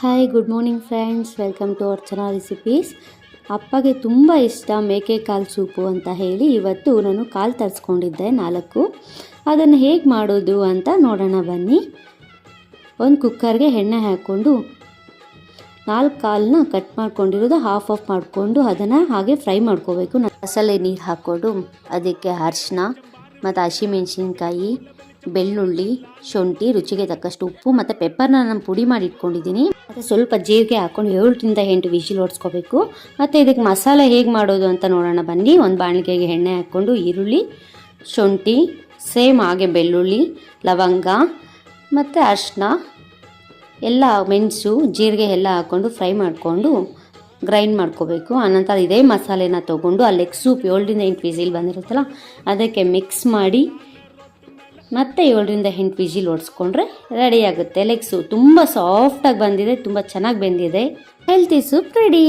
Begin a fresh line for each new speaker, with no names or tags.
Hi good morning friends welcome to Archana recipes ಅಪ್ಪಗೆ ತುಂಬ ಇಷ್ಟ ಮೇಕೆ ಕಾಲು ಸೂಪು ಅಂತ ಹೇಳಿ ಇವತ್ತು ನಾನು ಕಾಲು ತರಿಸ್ಕೊಂಡಿದ್ದೆ ನಾಲ್ಕು. ಅದನ್ನು ಹೇಗೆ ಮಾಡೋದು ಅಂತ ನೋಡೋಣ ಬನ್ನಿ. ಒಂದು ಕುಕ್ಕರ್ಗೆ ಎಣ್ಣೆ ಹಾಕ್ಕೊಂಡು ನಾಲ್ಕು ಕಾಲನ್ನ ಕಟ್ ಮಾಡ್ಕೊಂಡಿರೋದು ಹಾಫ್ ಆಫ್ ಮಾಡಿಕೊಂಡು ಅದನ್ನು ಹಾಗೆ ಫ್ರೈ ಮಾಡ್ಕೋಬೇಕು. ಮಸಾಲೆ ನೀರು ಹಾಕ್ಕೊಂಡು ಅದಕ್ಕೆ ಅರಿಶಿನ ಮತ್ತು ಹಸಿಮೆಣ್ಸಿನ್ಕಾಯಿ ಬೆಳ್ಳುಳ್ಳಿ, ಶುಂಠಿ, ರುಚಿಗೆ ತಕ್ಕಷ್ಟು ಉಪ್ಪು ಮತ್ತು ಪೆಪ್ಪರ್ನ ನಾನು ಪುಡಿ ಮಾಡಿ ಇಟ್ಕೊಂಡಿದ್ದೀನಿ. ಮತ್ತು ಸ್ವಲ್ಪ ಜೀರಿಗೆ ಹಾಕ್ಕೊಂಡು ಏಳರಿಂದ ಎಂಟು ವಿಶಿಲ್ ಓಡಿಸ್ಕೋಬೇಕು. ಮತ್ತು ಇದಕ್ಕೆ ಮಸಾಲೆ ಹೇಗೆ ಮಾಡೋದು ಅಂತ ನೋಡೋಣ. ಬನ್ನಿ, ಒಂದು ಬಾಣಲಿಗೆಗೆ ಎಣ್ಣೆ ಹಾಕ್ಕೊಂಡು ಈರುಳ್ಳಿ, ಶುಂಠಿ, ಸೇಮ್ ಹಾಗೆ ಬೆಳ್ಳುಳ್ಳಿ, ಲವಂಗ, ಮತ್ತು ಅರಿಶಿನ ಎಲ್ಲ ಮೆಣಸು, ಜೀರಿಗೆ ಎಲ್ಲ ಹಾಕ್ಕೊಂಡು ಫ್ರೈ ಮಾಡಿಕೊಂಡು ಗ್ರೈಂಡ್ ಮಾಡ್ಕೋಬೇಕು. ಆನಂತರ ಇದೇ ಮಸಾಲೆನ ತೊಗೊಂಡು ಆ ಲೆಗ್ ಸೂಪ್ ಏಳರಿಂದ ಎಂಟು ವಿಸಿಲ್ ಬಂದಿರುತ್ತಲ್ಲ, ಅದಕ್ಕೆ ಮಿಕ್ಸ್ ಮಾಡಿ ಮತ್ತೆ ಏಳರಿಂದ ಎಂಟು ವಿಜಿಲ್ ಓಡಿಸ್ಕೊಂಡ್ರೆ ರೆಡಿ ಆಗುತ್ತೆ. ಲೆಗ್ಸು ತುಂಬ ಸಾಫ್ಟಾಗಿ ಬಂದಿದೆ, ತುಂಬ ಚೆನ್ನಾಗಿ ಬೆಂದಿದೆ. Healthy soup ready